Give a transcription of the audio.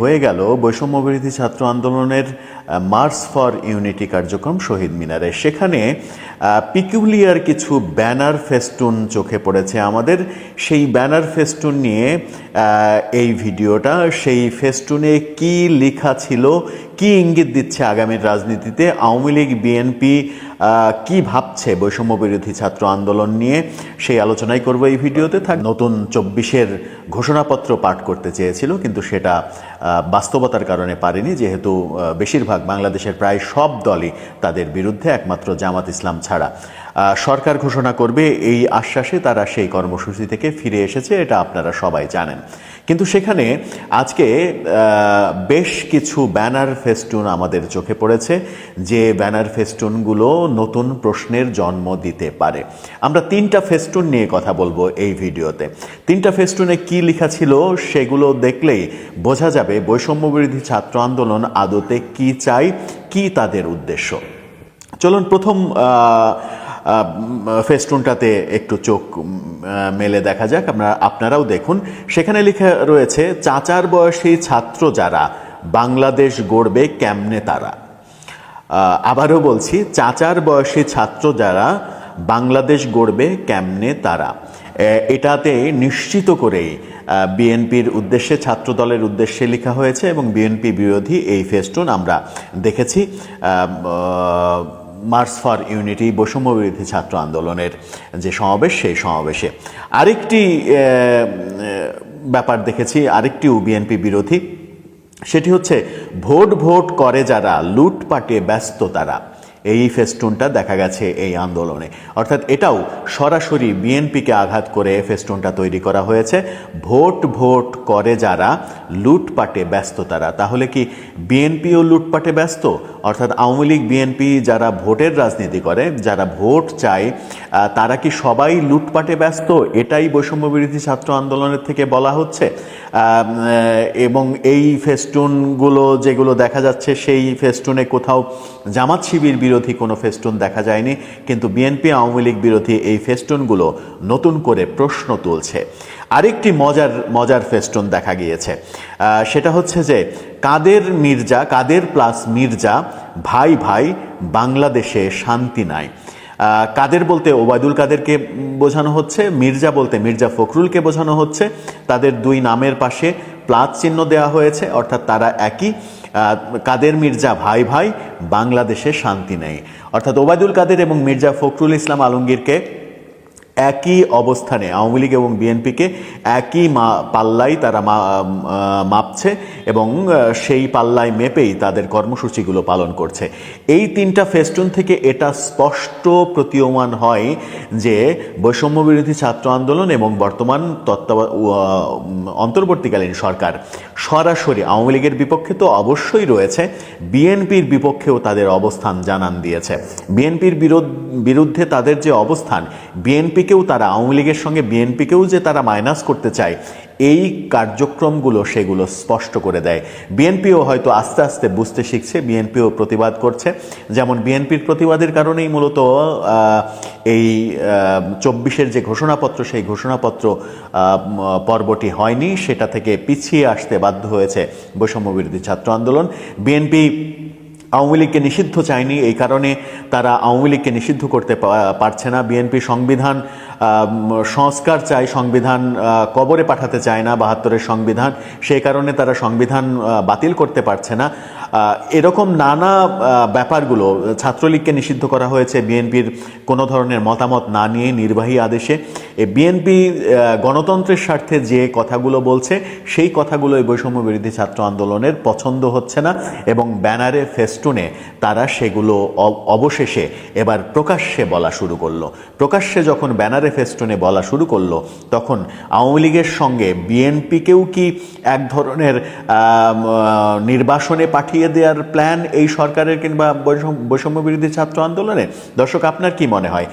হয়ে গেল বৈষম্যবিরোধী ছাত্র আন্দোলনের মার্চ ফর ইউনিটি কার্যক্রম শহীদ মিনারে। সেখানে পিকুলিয়ার কিছু ব্যানার ফেস্টুন চোখে পড়েছে আমাদের। সেই ব্যানার ফেস্টুন নিয়ে এই ভিডিওটা, সেই ফেস্টুনে কি লেখা ছিল, কি ইঙ্গিত দিচ্ছে আগামীর রাজনীতিতে, আওয়ামী লীগ বিএনপি কি ভাবছে বৈষম্য বিরোধী ছাত্র আন্দোলন নিয়ে, সেই আলোচনাই করব এই ভিডিওতে। থাক, নতুন চব্বিশের ঘোষণাপত্র পাঠ করতে চেয়েছিল, কিন্তু সেটা বাস্তবতার কারণে পারেনি, যেহেতু বেশিরভাগ বাংলাদেশের প্রায় সব দলই তাদের বিরুদ্ধে একমাত্র জামাত ইসলাম ছাড়া। সরকার ঘোষণা করবে এই আশ্বাসে তারা সেই কর্মসূচি থেকে ফিরে এসেছে, এটা আপনারা সবাই জানেন। কিন্তু সেখানে আজকে বেশ কিছু ব্যানার ফেস্টুন আমাদের চোখে পড়েছে, যে ব্যানার ফেস্টুনগুলো নতুন প্রশ্নের জন্ম দিতে পারে। আমরা তিনটা ফেস্টুন নিয়ে কথা বলব এই ভিডিওতে। তিনটা ফেস্টুনে কি লেখা ছিল সেগুলো দেখলেই বোঝা যাবে বৈষম্য বিরোধী ছাত্র আন্দোলন আদতে কি চাই, কি তাদের উদ্দেশ্য। চলুন প্রথম ফেস্টুনটাতে একটু চোখ মেলে দেখা যাক, আমরা আপনারাও দেখুন। সেখানে লেখা রয়েছে, চাচার বয়সী ছাত্র যারা, বাংলাদেশ গড়বে কেমনে তারা? আবারও বলছি, চাচার বয়সী ছাত্র যারা, বাংলাদেশ গড়বে কেমনে তারা? এটাতে নিশ্চিত করেই বিএনপির উদ্দেশ্যে ছাত্র দলের উদ্দেশ্যে লেখা হয়েছে এবং বিএনপি বিরোধী এই ফেস্টুন আমরা দেখেছি। আহ, ফর ইউনিটি বৈষম্য বিরোধী ছাত্র আন্দোলনের যে সমাবেশ সেই সমাবেশে আরেকটি ব্যাপার দেখেছি আরেকটিও বিএনপি বিরোধী। সেটি হচ্ছে ভোট ভোট করে যারা লুটপাটে ব্যস্ত তারা। এই ফেস্টুনটা দেখা গেছে এই আন্দোলনে। অর্থাৎ এটাও সরাসরি বিএনপিকে আঘাত করে ফেস্টুনটা তৈরি করা হয়েছে। ভোট ভোট করে যারা লুটপাটে ব্যস্ত তারা। তাহলে কি বিএনপিও লুটপাটে ব্যস্ত? অর্থাৎ আওয়ামী লীগ বিএনপি যারা ভোটের রাজনীতি করে, যারা ভোট চায় তারা কি সবাই লুটপাটে ব্যস্ত? এটাই বৈষম্য বিরোধী ছাত্র আন্দোলনের থেকে বলা হচ্ছে। এবং এই ফেস্টুনগুলো যেগুলো দেখা যাচ্ছে, সেই ফেস্টুনে কোথাও জামাত শিবির বিরোধী কোনো ফেস্টুন দেখা যায়নি। কিন্তু বিএনপি আওয়ামী লীগ বিরোধী এই ফেস্টুনগুলো নতুন করে প্রশ্ন তুলছে। আরেকটি মজার মজার ফেস্টুন দেখা গিয়েছে। সেটা হচ্ছে যে কাদের মির্জা, কাদের প্লাস মির্জা ভাই ভাই বাংলাদেশে শান্তি নাই। কাদের বলতে ওবায়দুল কাদেরকে বোঝানো হচ্ছে, মির্জা বলতে মির্জা ফখরুলকে বোঝানো হচ্ছে। তাদের দুই নামের পাশে প্লাস চিহ্ন দেওয়া হয়েছে, অর্থাৎ তারা একই। কাদের মির্জা ভাই ভাই বাংলাদেশে শান্তি নেই। অর্থাৎ ওবায়দুল কাদের এবং মির্জা ফখরুল ইসলাম আলমগীরকে একই অবস্থানে আওয়ামী লীগ এবং বিএনপিকে একই মা পাল্লাই তারা মাপছে এবং সেই পাল্লায় মেপেই তাদের কর্মসূচিগুলো পালন করছে। এই তিনটা ফেস্টুন থেকে এটা স্পষ্ট প্রতীয়মান হয় যে বৈষম্য বিরোধী ছাত্র আন্দোলন এবং বর্তমান তত্ত্বাব অন্তর্বর্তীকালীন সরকার। সরাসরি আওয়ামী লীগের বিপক্ষে তো অবশ্যই রয়েছে। বিএনপির বিপক্ষেও তাদের অবস্থান জানান দিয়েছে। বিএনপির বিরুদ্ধে তাদের যে অবস্থান, বিএনপিকেও তারা, আওয়ামী লীগের সঙ্গে বিএনপিকেও যে তারা মাইনাস করতে চায়, এই কার্যক্রমগুলো সেগুলো স্পষ্ট করে দেয়। বিএনপিও হয়তো আস্তে আস্তে বুঝতে শিখছে, বিএনপিও প্রতিবাদ করছে। যেমন বিএনপির প্রতিবাদের কারণেই মূলত এই চব্বিশের যে ঘোষণাপত্র, সেই ঘোষণাপত্র পর্বটি হয়নি। সেটা থেকে পিছিয়ে আসতে বাধ্য হয়েছে বৈষম্য বিরোধী ছাত্র আন্দোলন। বিএনপি আওয়ামী লীগকে নিষিদ্ধ চায়নি। এই কারণে তারা আওয়ামী লীগকে নিষিদ্ধ করতে পারছে না। বিএনপি সংবিধান সংস্কার চায় সংবিধান কবরে পাঠাতে চায় না, বাহাত্তরের সংবিধান। সেই কারণে তারা সংবিধান বাতিল করতে পারছে না। এরকম নানা ব্যাপারগুলো ছাত্রলীগকে নিষিদ্ধ করা হয়েছে, বিএনপির কোনো ধরনের মতামত না নিয়ে নির্বাহী আদেশে। বিএনপি গণতন্ত্রের স্বার্থে যে কথাগুলো বলছে, সেই কথাগুলো এই বৈষম্য বিরোধী ছাত্র আন্দোলনের পছন্দ হচ্ছে না এবং ব্যানারে, ফেস্টুনে তারা সেগুলো অবশেষে এবার প্রকাশ্যে বলা শুরু করল। প্রকাশ্যে যখন ব্যানারে ফেস্টুনে বলা শুরু করল। তখন আওয়ামী লীগের সঙ্গে বিএনপিকেও কি এক ধরনের নির্বাসনে পাঠিয়ে দেওয়ার প্ল্যান এই সরকারের কিংবা বৈষম্য বিরোধী ছাত্র আন্দোলনে? দর্শক, আপনার কি মনে হয়?